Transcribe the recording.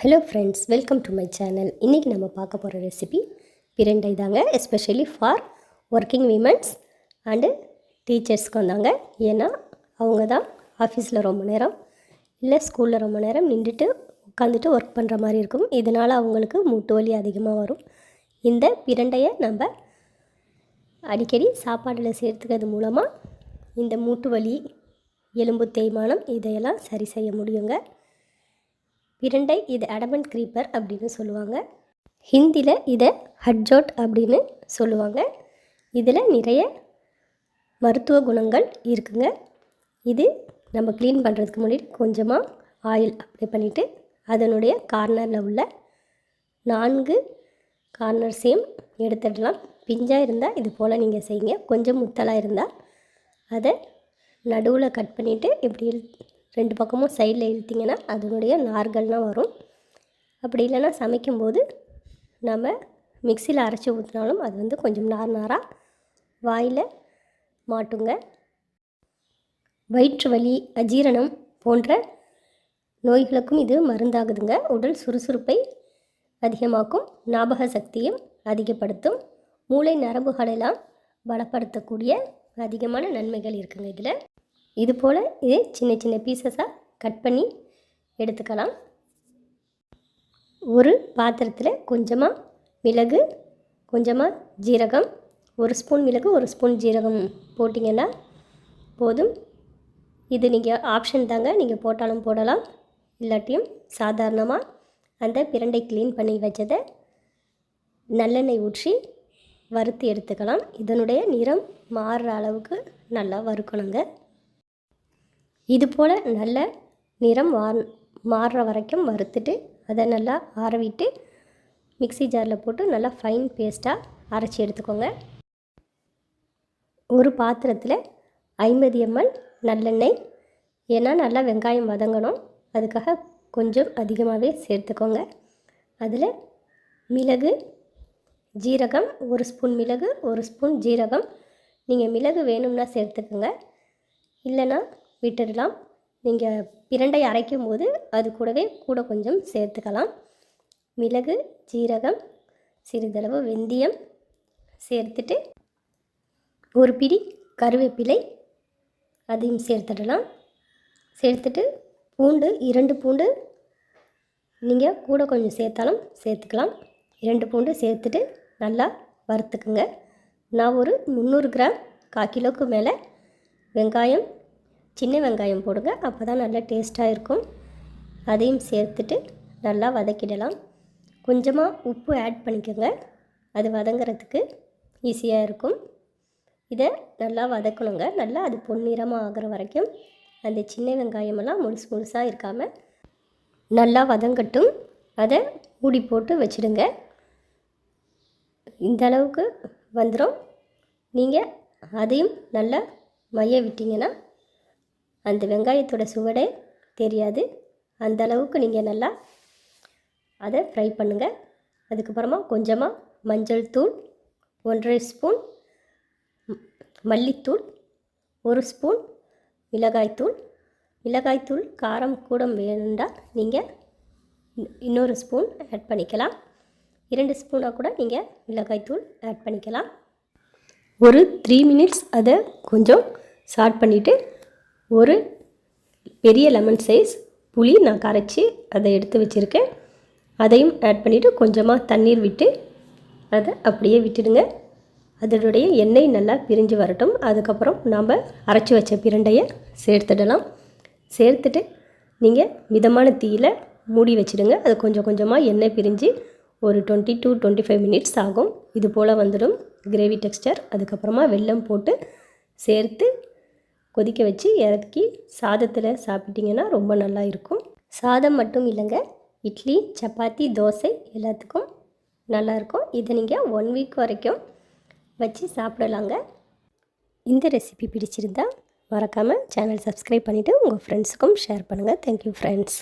Hello friends welcome to my channel இன்றைக்கி நம்ம பார்க்க போகிற ரெசிபி பிரண்டை தாங்க especially for working womens and டீச்சர்ஸ்க்கு வந்தாங்க. ஏன்னா அவங்க தான் ஆஃபீஸில் ரொம்ப நேரம் இல்லை ஸ்கூலில் ரொம்ப நேரம் நின்றுட்டு உட்காந்துட்டு ஒர்க் பண்ணுற மாதிரி இருக்கும். இதனால் அவங்களுக்கு மூட்டு வலி அதிகமாக வரும். இந்த பிரண்டையை நம்ம அடிக்கடி சாப்பாடில் சேர்த்துக்கிறது மூலமாக இந்த மூட்டு வலி எலும்பு தேய்மானம் இதையெல்லாம் சரி செய்ய முடியுங்க. பிரண்டை இது அடமண்ட் க்ரீப்பர் அப்படின்னு சொல்லுவாங்க. ஹிந்தியில் இதை ஹட்ஜோட் அப்படின்னு சொல்லுவாங்க. இதில் நிறைய மருத்துவ குணங்கள் இருக்குங்க. இது நம்ம க்ளீன் பண்ணுறதுக்கு முன்னாடி கொஞ்சமாக ஆயில் அப்ளை பண்ணிவிட்டு அதனுடைய கார்னரில் உள்ள நான்கு கார்னர்ஸையும் எடுத்துடலாம். பிஞ்சாக இருந்தால் இது போல் நீங்கள் செய்யுங்க. கொஞ்சம் முத்தலாக இருந்தால் அதை நடுவில் கட் பண்ணிவிட்டு இப்படி ரெண்டு பக்கமும் சைடில் இழுத்திங்கன்னா அதனுடைய நார்கள்லாம் வரும். அப்படி இல்லைன்னா சமைக்கும்போது நம்ம மிக்சியில் அரைச்சி ஊற்றினாலும் அது வந்து கொஞ்சம் நார் நாராக வாயில் மாட்டுங்க. வயிற்று வலி அஜீரணம் போன்ற நோய்களுக்கும் இது மருந்தாகுதுங்க. உடல் சுறுசுறுப்பை அதிகமாக்கும் ஞாபக சக்தியும் அதிகப்படுத்தும் மூளை நரம்புகளெல்லாம் பலப்படுத்தக்கூடிய அதிகமான நன்மைகள் இருக்குங்க இதில். இது போல் இது சின்ன சின்ன பீசஸாக கட் பண்ணி எடுத்துக்கலாம். ஒரு பாத்திரத்தில் கொஞ்சமாக மிளகு கொஞ்சமாக ஜீரகம் ஒரு ஸ்பூன் மிளகு ஒரு ஸ்பூன் ஜீரகம் போட்டிங்கன்னா போதும். இது நீங்கள் ஆப்ஷன் தாங்க நீங்கள் போட்டாலும் போடலாம். இல்லாட்டியும் சாதாரணமாக அந்த பிரண்டை க்ளீன் பண்ணி வச்சதை நல்லெண்ணெய் ஊற்றி வறுத்து எடுத்துக்கலாம். இதனுடைய நிறம் மாறுற அளவுக்கு நல்லா வறுக்கணுங்க. இது போல் நல்ல நிறம் வா மாறுற வரைக்கும் வறுத்துட்டு அதை நல்லா ஆரவிட்டு மிக்ஸி ஜாரில் போட்டு நல்லா ஃபைன் பேஸ்ட்டாக அரைச்சி எடுத்துக்கோங்க. ஒரு பாத்திரத்தில் ஐம்பது எம்எல் நல்லெண்ணெய் ஏன்னா நல்லா வெங்காயம் வதங்கணும். அதுக்காக கொஞ்சம் அதிகமாகவே சேர்த்துக்கோங்க. அதில் மிளகு ஜீரகம் ஒரு ஸ்பூன் மிளகு ஒரு ஸ்பூன் ஜீரகம். நீங்கள் மிளகு வேணும்னா சேர்த்துக்கோங்க. இல்லைன்னா விட்டுடலாம். நீங்கள் பிரண்டை அரைக்கும் போது அது கூடவே கூட கொஞ்சம் சேர்த்துக்கலாம். மிளகு ஜீரகம் சிறிதளவு வெந்தயம் சேர்த்துட்டு ஒரு பிடி கருவேப்பிலை அதையும் சேர்த்துடலாம். சேர்த்துட்டு பூண்டு இரண்டு பூண்டு நீங்கள் கூட கொஞ்சம் சேர்த்தாலும் சேர்த்துக்கலாம். இரண்டு பூண்டு சேர்த்துட்டு நல்லா வறுத்துக்குங்க. நான் ஒரு முந்நூறு கிராம் கால் கிலோவுக்கு மேலே வெங்காயம் சின்ன வெங்காயம் போடுங்க அப்போ தான் நல்லா டேஸ்ட்டாக இருக்கும். அதையும் சேர்த்துட்டு நல்லா வதக்கிடலாம். கொஞ்சமாக உப்பு ஆட் பண்ணிக்கோங்க. அது வதங்குறதுக்கு ஈஸியாக இருக்கும். இதை நல்லா வதக்கணுங்க. நல்லா அது பொன்னிறமாக ஆகிற வரைக்கும் அந்த சின்ன வெங்காயமெல்லாம் முழுசு முழுசாக இருக்காமல் நல்லா வதங்கட்டும். அதை மூடி போட்டு வச்சிடுங்க. இந்த அளவுக்கு வந்துடும் நீங்கள் அதையும் நல்லா மைய விட்டிங்கன்னா அந்த வெங்காயத்தோட சுவடே தெரியாது. அந்த அளவுக்கு நீங்கள் நல்லா அதை ஃப்ரை பண்ணுங்கள் அதுக்கப்புறமா கொஞ்சமாக மஞ்சள் தூள் ஒன்றரை ஸ்பூன் மல்லித்தூள் ஒரு ஸ்பூன் மிளகாய்த்தூள் மிளகாய்த்தூள் காரம் கூட வேணுண்டா நீங்கள் இன்னொரு ஸ்பூன் ஆட் பண்ணிக்கலாம். இரண்டு ஸ்பூனாக கூட நீங்கள் மிளகாய்த்தூள் ஆட் பண்ணிக்கலாம். ஒரு த்ரீ மினிட்ஸ் அதை கொஞ்சம் ஸ்டார்ட் பண்ணிவிட்டு ஒரு பெரிய லெமன் சைஸ் புளி நான் கரைச்சி அதை எடுத்து வச்சுருக்கேன். அதையும் ஆட் பண்ணிவிட்டு கொஞ்சமாக தண்ணீர் விட்டு அதை அப்படியே விட்டுடுங்க. அதனுடைய எண்ணெய் நல்லா பிரிஞ்சு வரட்டும். அதுக்கப்புறம் நாம் அரைச்சி வச்ச பிரண்டையை சேர்த்துடலாம். சேர்த்துட்டு நீங்கள் மிதமான தீயில் மூடி வச்சிடுங்க. அது கொஞ்சம் கொஞ்சமாக எண்ணெய் பிரிஞ்சு ஒரு twenty two twenty five minutes ஆகும். இது போல் வந்துடும் கிரேவி டெக்ஸ்டர் அதுக்கப்புறமா வெல்லம் போட்டு சேர்த்து கொதிக்க வச்சு இறக்கி சாதத்தில் சாப்பிட்டிங்கன்னா ரொம்ப நல்லா இருக்கும். சாதம் மட்டும் இல்லைங்க இட்லி சப்பாத்தி தோசை எல்லாத்துக்கும் நல்லாயிருக்கும் இதை நீங்கள் ஒன் வீக் வரைக்கும் வச்சு சாப்பிடலாங்க. இந்த ரெசிபி பிடிச்சிருந்தா மறக்காமல் சேனல் சப்ஸ்கிரைப் பண்ணிவிட்டு உங்கள் ஃப்ரெண்ட்ஸுக்கும் ஷேர் பண்ணுங்கள் தேங்க்யூ ஃப்ரெண்ட்ஸ்